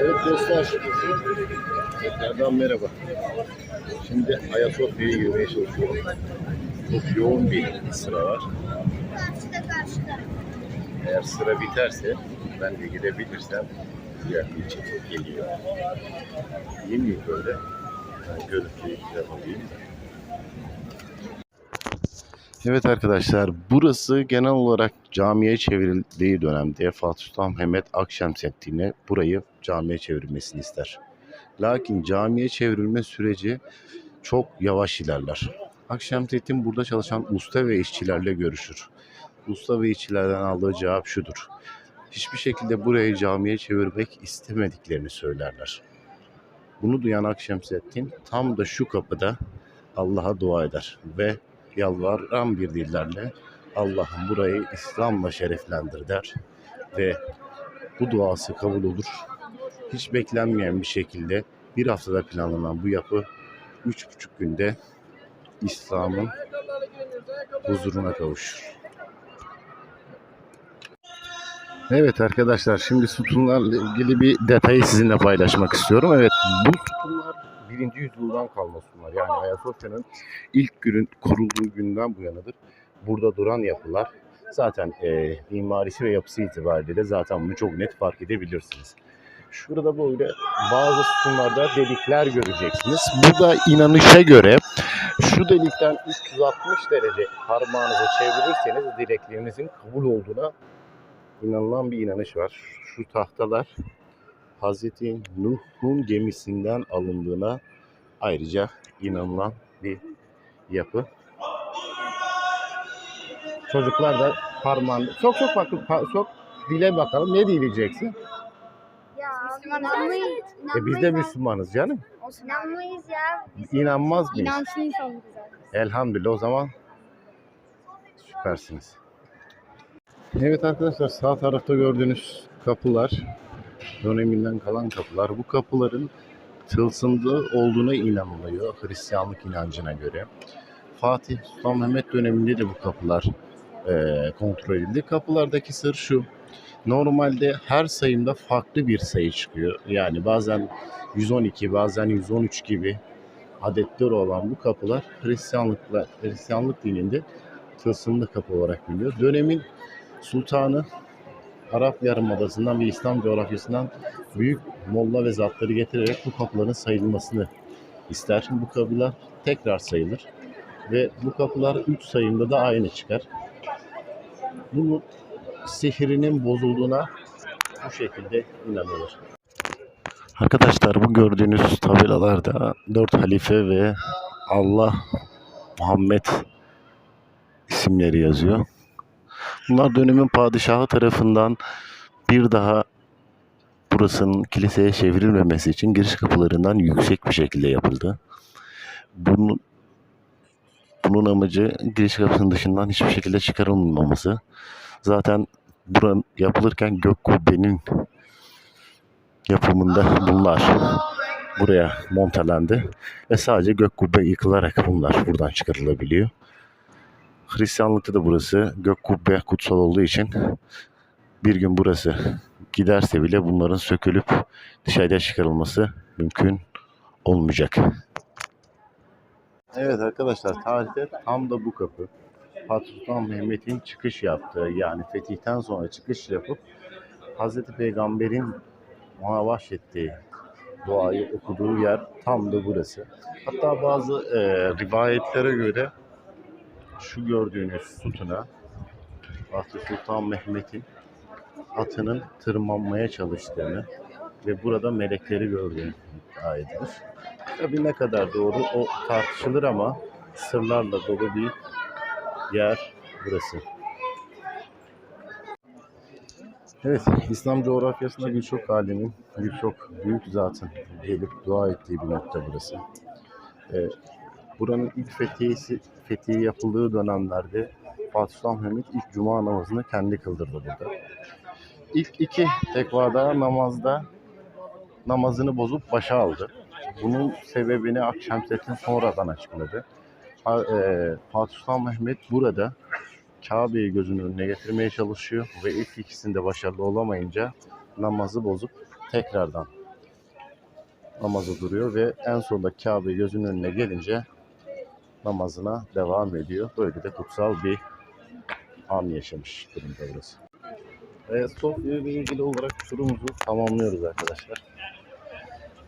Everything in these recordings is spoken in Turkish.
Evet dostlar. Tekrardan merhaba. Şimdi Ayasofya'ya girmeye çalışıyorum. Çok yoğun bir sıra var. Eğer sıra biterse ben de gidebilirsem diğer bir çekip geliyor. İyi mi böyle? Ben görüntüyü yapayım. Evet arkadaşlar burası genel olarak camiye çevrildiği dönemde Fatih Sultan Mehmet Akşemseddin'e burayı camiye çevirmesini ister. Lakin camiye çevrilme süreci çok yavaş ilerler. Akşemseddin burada çalışan usta ve işçilerle görüşür. Usta ve işçilerden aldığı cevap şudur. Hiçbir şekilde burayı camiye çevirmek istemediklerini söylerler. Bunu duyan Akşemseddin tam da şu kapıda Allah'a dua eder ve yalvaran bir dillerle Allah'ım burayı İslam'la şereflendir der ve bu duası kabul olur. Hiç beklenmeyen bir şekilde bir haftada planlanan bu yapı üç buçuk günde İslam'ın huzuruna kavuşur. Evet arkadaşlar şimdi sütunlarla ilgili bir detayı sizinle paylaşmak istiyorum. Evet bu sütunlar birinci yüzyıldan kalma sütunlar. Yani Ayasofya'nın ilk günün kurulduğu günden bu yanadır. Burada duran yapılar zaten e, mimarisi ve yapısı itibariyle zaten bunu çok net fark edebilirsiniz. Şurada böyle bazı sütunlarda delikler göreceksiniz. Bu da inanışa göre şu delikten 360 derece parmağınızı çevirirseniz dileklerinizin kabul olduğuna inanılan bir inanış var. Şu tahtalar Hazreti Nuh'un gemisinden alındığına ayrıca inanılan bir yapı. Çocuklar da parmağını sok sok bak pa- sok dile bakalım ne diyeceksin? Ya inanmayız. E biz de Müslümanız canım. İnanmayız ya. İnanmaz mıyız? İnansın insan güzel. Elhamdülillah o zaman süpersiniz. Evet arkadaşlar sağ tarafta gördüğünüz kapılar döneminden kalan kapılar. Bu kapıların tılsımlı olduğuna inanılıyor Hristiyanlık inancına göre. Fatih Sultan Mehmet döneminde de bu kapılar eee, kontrol edildi. Kapılardaki sır şu. Normalde her sayımda farklı bir sayı çıkıyor. Yani bazen 112, bazen 113 gibi adetleri olan bu kapılar Hristiyanlıkla Hristiyanlık dininde tılsımlı kapı olarak biliniyor. Dönemin sultanı Arap Yarımadası'ndan ve İslam coğrafyasından büyük molla ve zatları getirerek bu kapıların sayılmasını ister. Bu kapılar tekrar sayılır ve bu kapılar 3 sayımda da aynı çıkar. Bunun sihirinin bozulduğuna bu şekilde inanılır. Arkadaşlar bu gördüğünüz tabelalarda dört halife ve Allah Muhammed isimleri yazıyor. Bunlar dönemin padişahı tarafından bir daha burasının kiliseye çevrilmemesi için giriş kapılarından yüksek bir şekilde yapıldı. Bunun, bunun amacı giriş kapısının dışından hiçbir şekilde çıkarılmaması. Zaten buranın yapılırken gök kubbenin yapımında bunlar buraya montelandı ve sadece gök kubbe yıkılarak bunlar buradan çıkarılabiliyor. Hristiyanlıkta da burası gök kubbe kutsal olduğu için bir gün burası giderse bile bunların sökülüp dışarıya çıkarılması mümkün olmayacak. Evet arkadaşlar tarihte tam da bu kapı. Fatih Sultan Mehmet'in çıkış yaptığı yani fetihten sonra çıkış yapıp Hazreti Peygamber'in ona bahşettiği duayı okuduğu yer tam da burası. Hatta bazı e, rivayetlere göre şu gördüğünüz sütuna Fatih Sultan Mehmet'in atının tırmanmaya çalıştığını ve burada melekleri gördüğünü iddia edilir. Tabii ne kadar doğru o tartışılır ama sırlarla dolu bir yer burası. Evet, İslam coğrafyasında birçok alemin, birçok büyük zatın gelip dua ettiği bir nokta burası. Ee, buranın ilk fethiyesi, fethiye yapıldığı dönemlerde Fatih Sultan Mehmet ilk cuma namazını kendi kıldırdı burada. İlk iki tekvada namazda namazını bozup başa aldı. Bunun sebebini Akşemseddin sonradan açıkladı. E, Fatih Sultan Mehmet burada Kabe'yi gözünün önüne getirmeye çalışıyor ve ilk ikisinde başarılı olamayınca namazı bozup tekrardan Namazı duruyor ve en sonunda Kabe gözünün önüne gelince namazına devam ediyor. Böyle de kutsal bir an yaşamış durumda burası. Ve ile ilgili olarak turumuzu tamamlıyoruz arkadaşlar.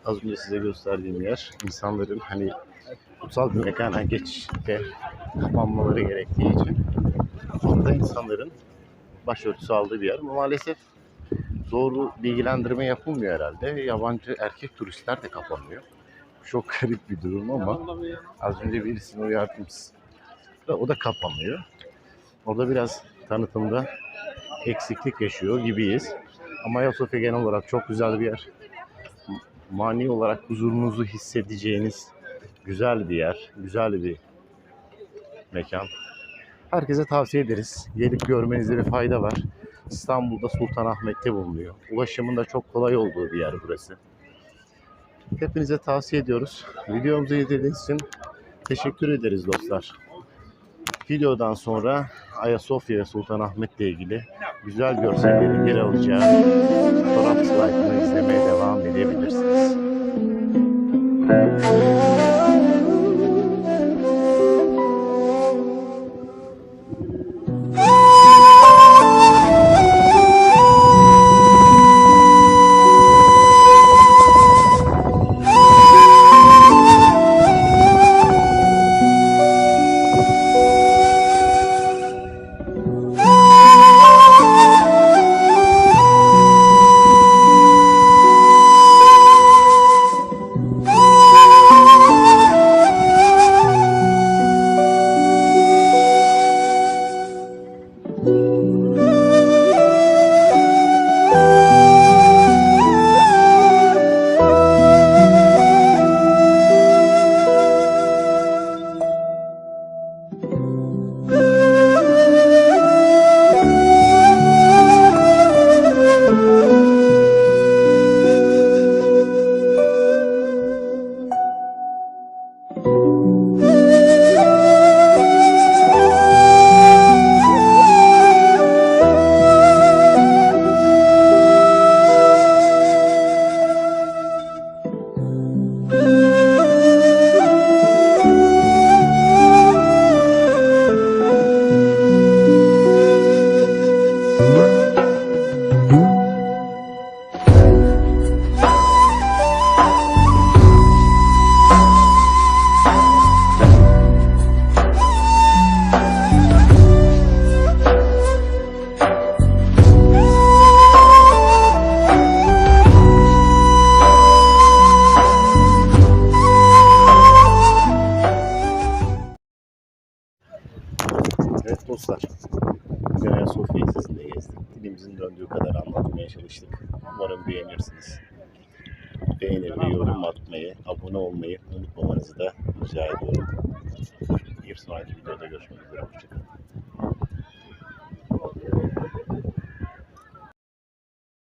Az önce size gösterdiğim yer insanların hani kutsal bir mekana geçişte kapanmaları gerektiği için orada insanların başörtüsü aldığı bir yer. Ama maalesef doğru bilgilendirme yapılmıyor herhalde. Yabancı erkek turistler de kapanmıyor. Çok garip bir durum ama az önce birisini uyardım. O da kapanıyor. Orada biraz tanıtımda eksiklik yaşıyor gibiyiz. Ama Ayasofya genel olarak çok güzel bir yer. Mani olarak huzurunuzu hissedeceğiniz güzel bir yer. Güzel bir mekan. Herkese tavsiye ederiz. Gelip görmenizde bir fayda var. İstanbul'da Sultanahmet'te bulunuyor. Ulaşımın da çok kolay olduğu bir yer burası. Hepinize tavsiye ediyoruz. Videomuzu izlediğiniz için teşekkür ederiz dostlar. Videodan sonra Ayasofya ve Sultanahmet'le ilgili güzel görsellerin yer alacağı fotoğraf slaytını izlemeye devam edebilirsiniz. Evet çalıştık. Umarım beğenirsiniz. Beğenmeyi, yorum atmayı, abone olmayı unutmamanızı da rica ediyorum. Bir sonraki videoda görüşmek üzere. Hoşçakalın.